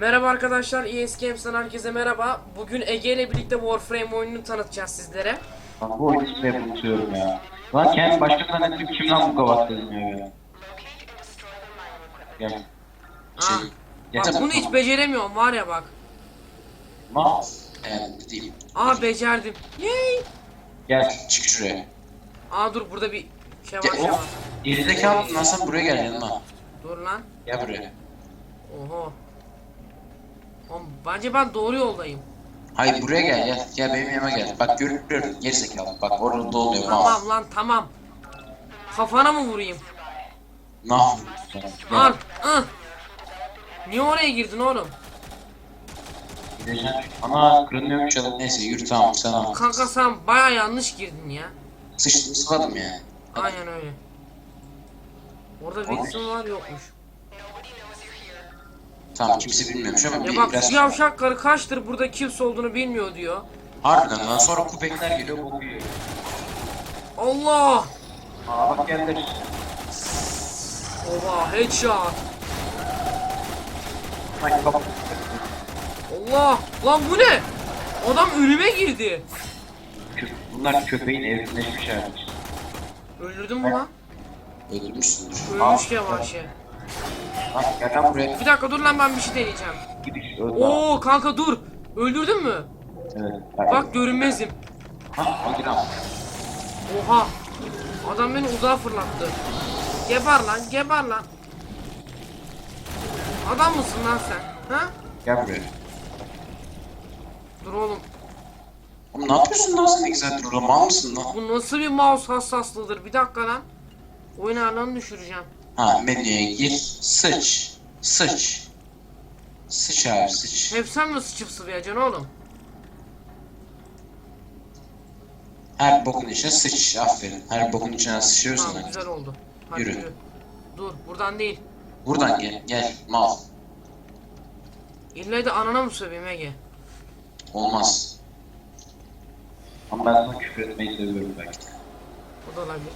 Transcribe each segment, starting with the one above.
Merhaba arkadaşlar, ES Games'ten herkese merhaba. Bugün Ege ile birlikte Warframe oyununu tanıtacağız sizlere. Bak bu oyunu size unutuyorum ya. Lan kendi başka zannettim kim lan bu kavat yazmıyor ya. Gel. Şey, yeter bunu hiç beceremiyorum var ya bak. Mouse. Evet değil. Aa becerdim. Yay! Gel çık şuraya. Aa dur burada bir şey var Gel şey var. Gerizekalı lan sen buraya gel yanıma. Dur lan. Gel buraya. Oho. Bence ben doğru yoldayım. Hayır buraya gel gel. Gel benim yanıma gel. Bak görüyorum gerizekalı. Bak orada doluyor. Tamam lan tamam. Kafana mı vurayım? Sen? Al. Ah. Niye oraya girdin oğlum? Ana kırılmıyor çalın. Neyse yürü tamam sen al. Kanka sen baya yanlış girdin ya. Sıçtım sıvadım yani. Aynen öyle. Orada Wilson var yokmuş. Tamam kimse bilmiyormuş ama Ya bir, bak biraz... yavşak karı kaçtır burada kimse olduğunu bilmiyor diyor. Harbiden lan sonra kupekler geliyor boku yiyor. Allah! Aa bak geldi. Oha headshot. Bak. Allah! Lan bu ne? Adam önüme girdi. Bunlar köpeğin evrimleşmiş hali. Öldürdün mü lan? Öldürmüşsündür. Ölmüş ya vahşi. Lan gel lan buraya. Bir dakika dur lan ben bir şey deneyeceğim. Öldü. Oo kanka dur. Öldürdün mü? Evet. Bak görünmezim. Ha hadi lan. Oha. Adam beni uzağa fırlattı. Geber lan geber lan. Adam mısın lan sen? Ha? Gel buraya. Dur oğlum. Oğlum ne yapıyorsun lan sen 2 saattir orada mal mısın lan? Bu nasıl bir mouse hassaslığıdır? Bir dakika lan. Oyun ayarlarını düşüreceğim. Ha menüye gir. Sıç. Sıç. Sıç abi sıç. Hep sen mi sıçıp sıvayacaksın oğlum? Her bokun içine sıç. Aferin. Her bokun içine sıçıyorsun. Tamam güzel oldu. Hadi Yürü. yürü. Dur buradan değil. Buradan gel. Gel. Mal. İlle de anana mı söveyim Ege? Olmaz. Ama ben sana küfür etmeyi seviyorum belki. O da olabilir.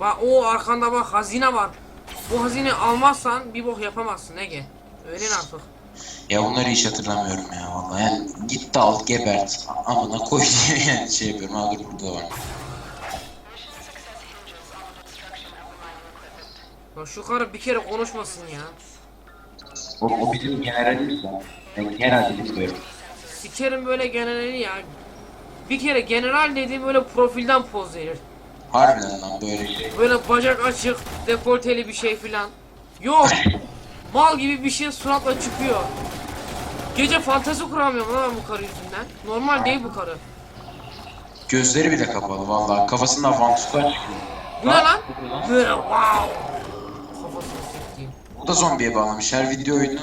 Bak o arkanda bak hazine var. Bu hazine almazsan bir bok yapamazsın Ege. Öğren artık. Ya bunları hiç hatırlamıyorum ya vallahi. Yani git de al gebert. Amına koy diye yani şey yapıyorum. Ha dur burada var. Ya şu karı bir kere konuşmasın ya. O, o bizim generalimiz lan. Yani genelde bilmiyorum. Sikerim böyle generali ya. Bir kere general dediği böyle profilden poz verir. Harbiden lan böyle şey. Böyle bacak açık, dekolteli bir şey filan. Yok. Mal gibi bir şey suratla çıkıyor. Gece fantezi kuramıyorum lan ben bu karı yüzünden. Normal değil bu karı. Gözleri bile kapalı vallahi. Kafasından vantuslar çıkıyor. Bu ne lan? Böyle wow. Kafasını siktiğim. Bu da zombiye bağlamış. Her video oyunun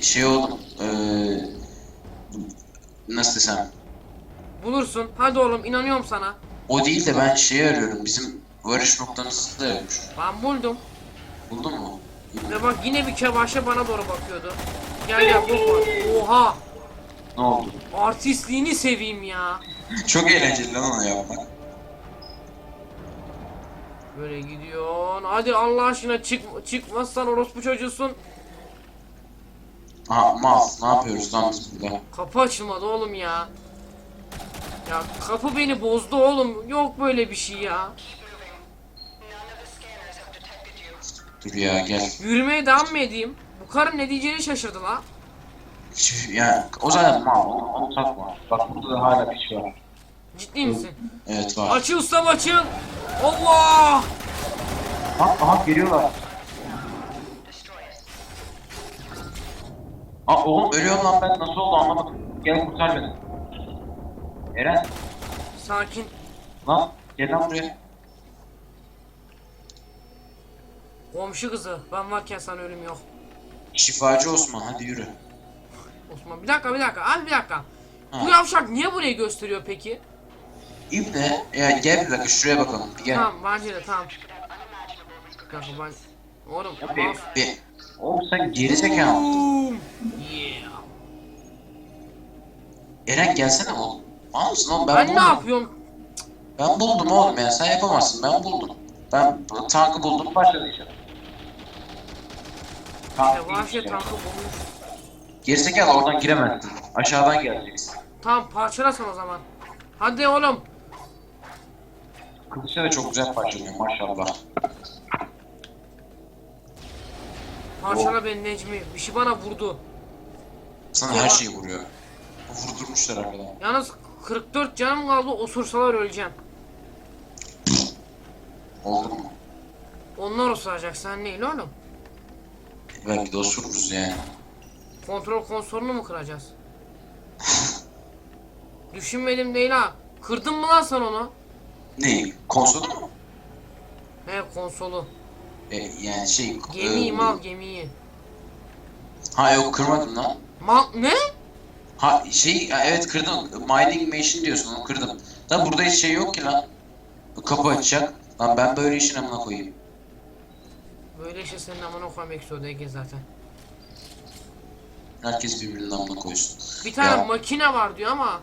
şey oldu. Eee nasıl desem. Bulursun. Hadi oğlum inanıyorum sana. O değil de ben şeyi arıyorum. Bizim varış noktamızı da arıyorum. Ben buldum. Buldun mu? Ve bak yine bir kebaşe bana doğru bakıyordu. Gel gel var. Oha. Ne oldu? Artistliğini seveyim ya. Çok eğlenceli lan onu yapmak. Böyle gidiyorsun. Hadi Allah aşkına çık çıkmazsan orospu çocuğusun. Aha mal. Ne yapıyoruz lan biz burada? Kapı açılmadı oğlum ya. Ya kapı beni bozdu oğlum. Yok böyle bir şey ya. Dur ya gel. Yürümeye devam mı edeyim? Bu karı ne diyeceğini şaşırdı la. Hiç- Ya o zaten mal. Onu, onu takma. Bak burada da hala piç var. Ciddi misin? Evet var. Açıl ustam açıl. Allah! Aha, aha geliyorlar. Aa oğlum ölüyorum lan ben nasıl oldu anlamadım. Gel kurtar beni. Eren Sakin. lan gel lan buraya. Komşu kızı. Ben varken sana ölüm yok. Şifacı Osman hadi yürü. Osman bir dakika bir dakika. Abi bir dakika. Bu Ha. yavşak niye burayı gösteriyor peki? İbne ya gel bir dakika şuraya bakalım. Bir gel. Tamam bence de tamam. Bir dakika ben... Oğlum mouse- bir. Oğlum sen geri zekalı. Yeah. Eren gelsene oğlum. Mal mısın oğlum ben, Ben ne bunu- yapıyorum? Ben buldum oğlum ya sen yapamazsın ben buldum. Ben tankı buldum başladı işte. Vahşi işte. tankı bulmuş. Gerizekalı oradan giremezsin. Aşağıdan geleceksin. Tamam parçalasın o zaman. Hadi oğlum. Kılıçla da çok güzel parçalıyor maşallah. Parçala beni Necmi. Bir şey bana vurdu. Sana her şeyi vuruyor. Vurdurmuşlar arkadan. Yalnız 44 canım kaldı. Osursalar öleceğim. Onlar osuracak. Sen değil oğlum. Belki de osururuz yani. Kontrol konsolunu mu kıracağız? Düşünmedim değil ha. Kırdın mı lan sen onu? Ne? Konsolu mu? He konsolu. E, yani şey... Gemiyi e, mal gemiyi. Ha yok kırmadım lan. Mal ne? Ha şey ha, evet kırdım. Mining machine diyorsun onu kırdım. Lan burada hiç şey yok ki lan. Kapı açacak. Lan ben böyle işin amına koyayım. Böyle işte senin amına koymak Ege zaten. Herkes birbirinin amına koysun. Bir tane Ya. makine var diyor ama.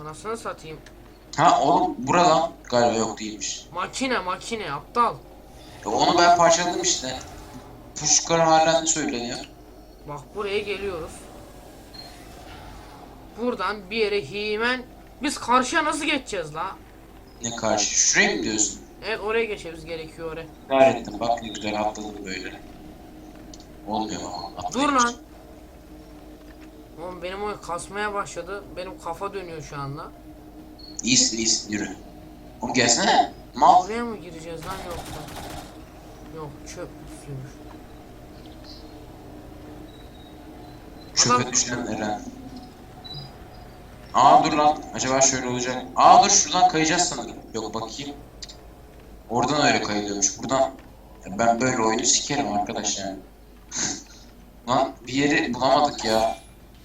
Anasını satayım. Ha oğlum burada galiba yok değilmiş. Makine makine aptal. Ya onu ben parçaladım işte. Puşkar hala ne söyleniyor? Bak buraya geliyoruz. Buradan bir yere himen. Biz karşıya nasıl geçeceğiz la? Ne karşı? Şuraya mı diyorsun? Evet oraya geçmemiz gerekiyor oraya. Gayrettim bak ne güzel atladım böyle. Olmuyor ama. Dur lan. Oğlum benim o kasmaya başladı. Benim kafa dönüyor şu anda. İyisin iyisin yürü. Oğlum gelsene. Mal. Oraya mı gireceğiz lan yoksa? Yok çöp. Adam- Çöpe düşen Eren. Aa dur lan. Acaba şöyle olacak. Aa dur şuradan kayacağız sanırım. Yok bakayım. Oradan öyle kayılıyormuş. Buradan. Ya ben böyle oyunu sikerim arkadaş yani. lan bir yeri bulamadık ya.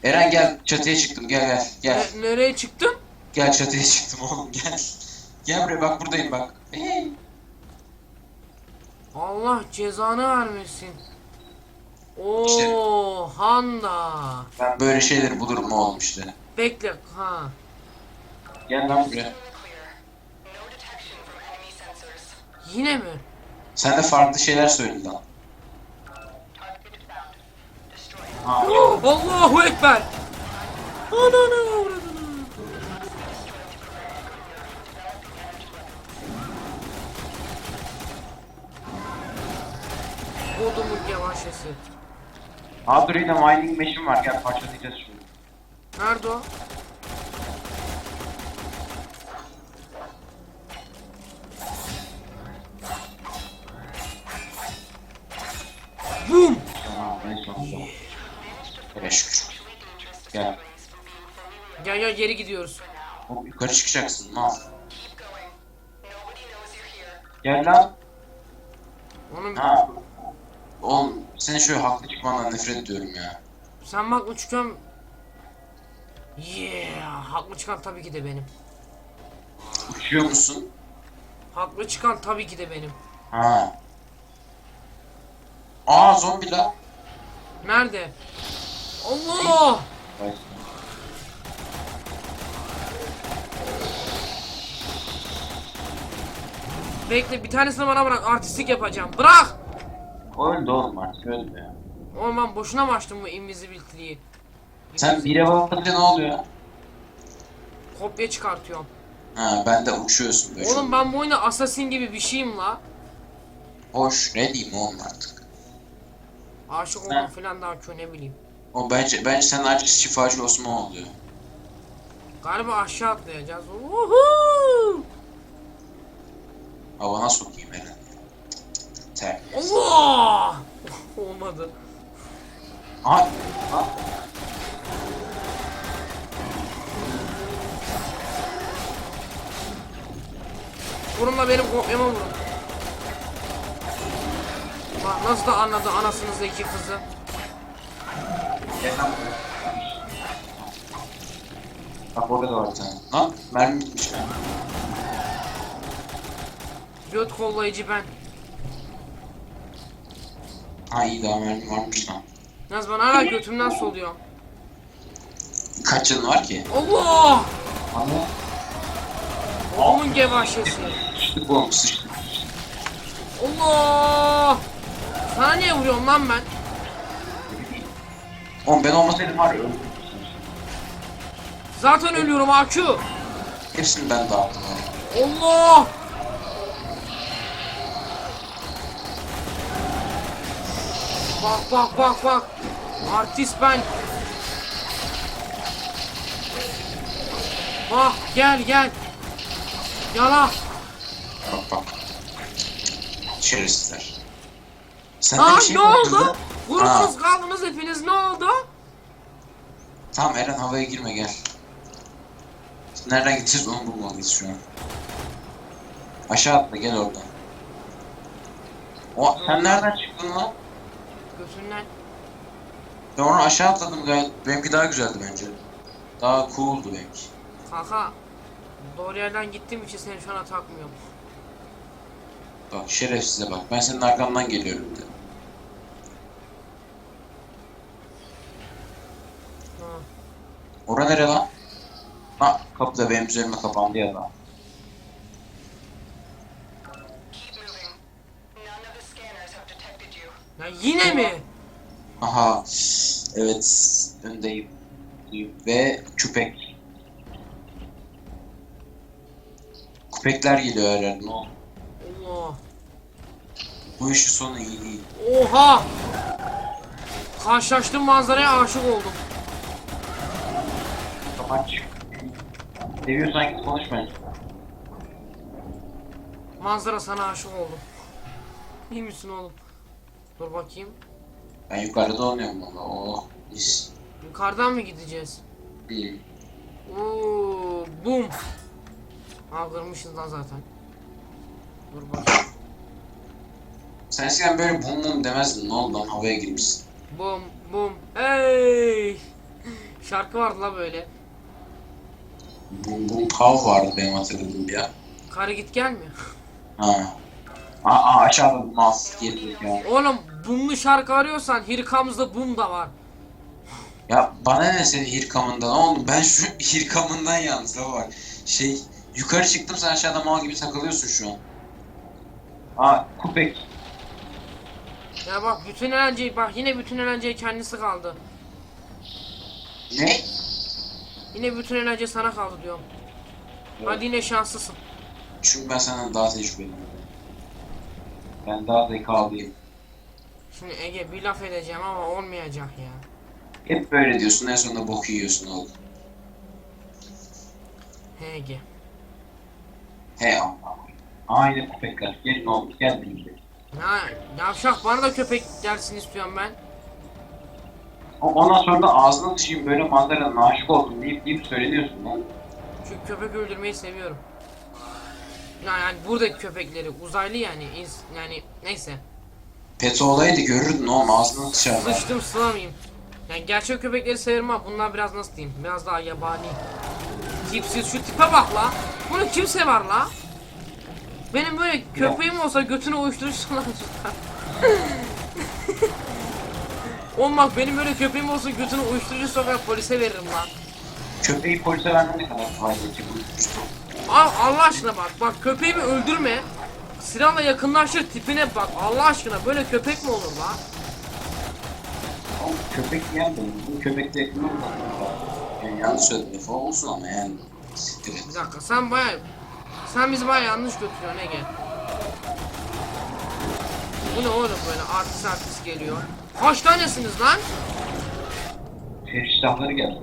Eren gel çatıya çıktım gel gel gel. Ne- nereye çıktın? Gel çatıya çıktım oğlum gel. Gel buraya bak buradayım bak. Hey. Allah cezanı vermesin. Oo İşte- Handa. Ben böyle şeyleri bulurum oğlum işte. Bekle ha. Gel lan buraya. Yine mi? Sen de farklı şeyler söyle lan. Ha, Allahu Ekber. Ananı avradını. Kodumun yavaşesi. Dur yine mining machine var gel parçalayacağız şunu. Nerede o? Boom! Tamam en sonunda. Hele şükür. Gel. Gel gel geri gidiyoruz. Hop yukarı çıkacaksın mal. Gel lan. Onun Ha. Oğlum senin şöyle haklı çıkmandan nefret ediyorum ya. sen haklı çıkan Yeah, haklı çıkan tabii ki de benim. Uçuyor musun? Haklı çıkan tabii ki de benim. Ha. Aa zombi la. Nerede? Allah! Bekle bir tanesini bana bırak artistik yapacağım. Bırak! Öldü oğlum artık öldü ya. Oğlum ben boşuna mı açtım bu invisibility'yi? Sen bir ev alınca ne oluyor? Kopya çıkartıyorum. Ha ben de uçuyorsun böyle. Oğlum ben bu oyunda assassin gibi bir şeyim la. Hoş ne diyeyim oğlum artık. Aşık olmam falan daha kö ne bileyim. O bence bence sen artık şifacı Osman oluyor. Galiba aşağı atlayacağız. Uhu! Havana sokayım Eren. Ter. Allah! Olmadı. Aha. Aha. Vurun da benim kopyama vurun. Bak nasıl da anladı anasının zeki kızı. Gel lan buraya. Bak orada da var bir tane. Lan mermi bitmiş ya. Göt kollayıcı ben. Ha iyi daha mermi varmış lan. Yalnız ben hala götümden soluyor. Kaç canın var ki? Allah! Anne. Oğlumun gevaşesi. Sıçtık oğlum sıçtık. Allah! Sana niye vuruyorum lan ben? Oğlum ben olmasaydım var ya öldüm. Zaten ölüyorum AQ. Hepsini ben dağıttım. Allah! Bak bak bak bak. Artist ben. Bak gel gel. Yala. Bak bak. Şerefsizler. Sen Aa şey ne oldu? Ha, kaldınız hepiniz ne oldu? Tamam Eren havaya girme gel. Nereden gideceğiz onu bulmalıyız şu an. Aşağı atla gel oradan. O, sen nereden çıktın lan? Götünden. Ben onu aşağı atladım gayet. Benimki daha güzeldi bence. Daha cool'du benimki. Kanka doğru yerden gittiğim için seni şu an takmıyorum. Bak şerefsize bak. Ben senin arkandan geliyorum bir de. Ha. Ora nere lan? Ha kapı da benim üzerime kapandı ya you. Ya yine mi? Aha. Evet. Öndeyim. Ve küpek. Köpekler geliyor herhalde. Ne oldu? Allah. Bu işin sonu iyi değil. Oha! Karşılaştığım manzaraya aşık oldum. Kapat çık. Seviyorsan git konuş bence. Manzara sana aşık oldum. İyi misin oğlum? Dur bakayım. Ben yukarıda oynuyorum valla. Oh. Mis. Yukarıdan mı gideceğiz? İyi. Oo, bum. Ha kırmışız lan zaten. Dur bakayım. Sen eskiden böyle bum bum demezdin. Ne oldu lan havaya girmişsin. Bum bum. Hey! Şarkı vardı la böyle. Bum bum pav vardı benim hatırladığım ya. Karı git gelme. Ha. Aa, aşağıda mouse girdik ya. Oğlum bumlu şarkı arıyorsan the Boom da var. Ya bana ne senin hirkamından oğlum ben şu hirkamından yalnız da var. Şey yukarı çıktım sen aşağıda mal gibi takılıyorsun şu an. Aa köpek. Ya bak bütün eğlenceyi bak yine bütün eğlenceyi kendisi kaldı. Ne? Yine bütün eğlence sana kaldı diyorum. Hadi yine şanslısın. Çünkü ben senden daha tecrübeliyim. Ben daha zekalıyım. Şimdi Ege bir laf edeceğim ama olmayacak ya. Hep böyle diyorsun en sonunda bok yiyorsun oğlum. He Ege. He amma. Aynı köpekler. Gelin oğlum gel bizimle. Ya yavşak bana da köpek dersin istiyorum ben. Ondan sonra da ağzına sıçayım böyle manzaranın aşık oldum deyip deyip söyleniyorsun lan. Çünkü köpek öldürmeyi seviyorum. Ya yani buradaki köpekleri uzaylı yani ins- yani neyse. Peto olaydı görürdün oğlum ağzına sıçarlar. Sıçtım sılamayayım. Yani gerçek köpekleri severim ama bunlar biraz nasıl diyeyim biraz daha yabani. Tipsiz şu tipe bak la. Bunu kim sever la? Benim böyle köpeğim olsa götünü uyuşturucu sana Oğlum bak benim böyle köpeğim olsa götünü uyuşturucu sokar polise veririm lan. Köpeği polise vermen ne kadar faydalı ki bu? Al Allah aşkına bak bak köpeğimi öldürme. Silahla yakınlaştır tipine bak Allah aşkına böyle köpek mi olur lan? Oğlum köpek yiyen de bu köpekle yakın olmaz. Yani yanlış söyledim olsun ama yani. Siktir. Bir dakika sen baya sen bizi baya yanlış götürüyorsun Ege. Bu ne oğlum böyle artist artist geliyor. Kaç tanesiniz lan? Feriştahları geldi.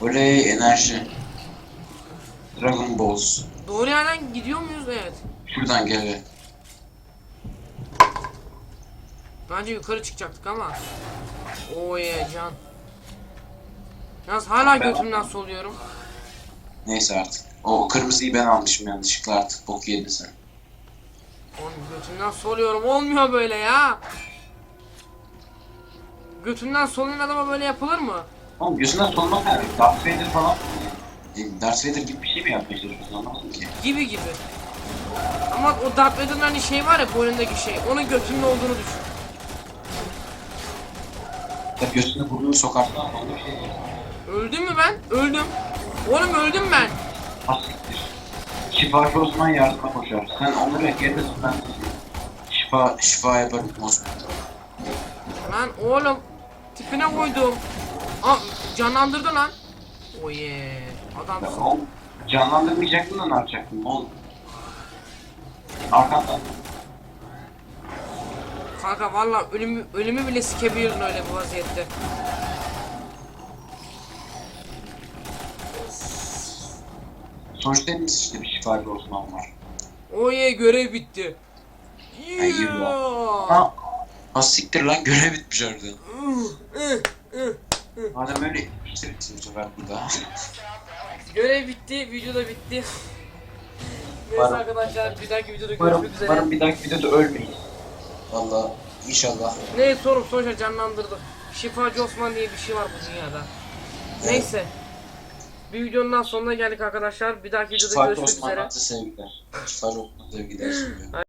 Oley enerji. Dragon Balls. Doğru yerden gidiyor muyuz? Evet. Şuradan gel be. Bence yukarı çıkacaktık ama. Oye can. Yalnız hala götümden soluyorum. Neyse artık. O kırmızıyı ben almışım yanlışlıkla artık. Bok yedin sen. Oğlum götümden soluyorum. Olmuyor böyle ya. Götünden soluyan adama böyle yapılır mı? Oğlum gözünden solmak ne? Darth Vader falan? E, Darth Vader gibi bir şey mi yapmaya çalışıyorsun anlamadım ki. Gibi gibi. Ama o Darth Vader'ın hani şey var ya boynundaki şey. Onun götünün olduğunu düşün. Ya götünü burnunu sokarsan bir şey. Öldüm mü ben? Öldüm. Oğlum öldüm ben. Asiktir. Şifacı Osman yardıma koşar. Sen onları getirsin ben şifa, şifa yaparım Osman. Lan oğlum tipine koydum. Aa canlandırdı lan. Oye adamsın. Oğlum canlandırmayacaktın da ne yapacaktın oğlum? Arkandan. Kanka valla ölümü, ölümü bile sikebiliyordun öyle bu vaziyette. Sonuçta hepimiz işte bir şifacı Osman var. Oye görev bitti. Yeah. Ha. Ha siktir lan görev bitmiş orada. Madem öyle işte bitsin bu sefer burada. görev bitti, video da bitti. Neyse Umarım- arkadaşlar bir dahaki videoda Umarım, görüşmek üzere. umarım bir dahaki videoda ölmeyiz. Valla inşallah. Neyse oğlum sonuçta canlandırdık. Şifacı Osman diye bir şey var bu dünyada. Neyse. Bir videonun daha sonuna geldik arkadaşlar. Bir dahaki videoda görüşmek üzere. Osman'dan sevgiler. Sevgiler.